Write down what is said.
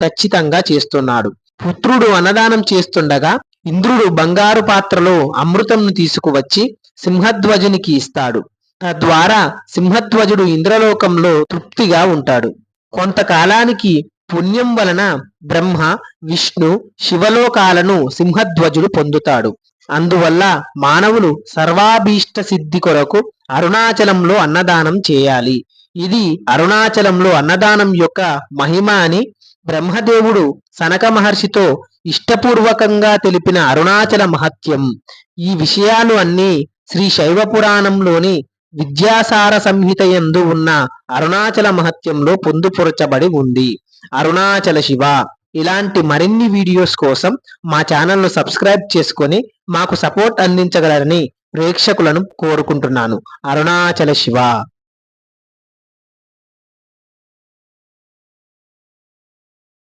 ఖచ్చితంగా చేస్తున్నాడు. పుత్రుడు అన్నదానం చేస్తుండగా ఇంద్రుడు బంగారు పాత్రలో అమృతంను తీసుకువచ్చి సింహధ్వజునికి ఇస్తాడు. తద్వారా సింహధ్వజుడు ఇంద్రలోకంలో తృప్తిగా ఉంటాడు. కొంతకాలానికి పుణ్యం వలన బ్రహ్మ విష్ణు శివలోకాలను సింహధ్వజుడు పొందుతాడు. అందువల్ల మానవులు సర్వాభీష్ట సిద్ధి కొరకు అరుణాచలంలో అన్నదానం చేయాలి. ఇది అరుణాచలంలో అన్నదానం యొక్క మహిమ అని బ్రహ్మదేవుడు సనక మహర్షితో ఇష్టపూర్వకంగా తెలిపిన అరుణాచల మహత్యం. ఈ విషయాలు అన్నీ శ్రీ శైవ పురాణంలోని విద్యాసార సంహిత యందు ఉన్న అరుణాచల మహత్యంలో పొందుపరచబడి ఉంది. అరుణాచల శివ. ఇలాంటి మరిన్ని వీడియోస్ కోసం మా ఛానల్ను సబ్స్క్రైబ్ చేసుకొని మాకు సపోర్ట్ అందించగలరని ప్రేక్షకులను కోరుకుంటున్నాను. అరుణాచల శివ.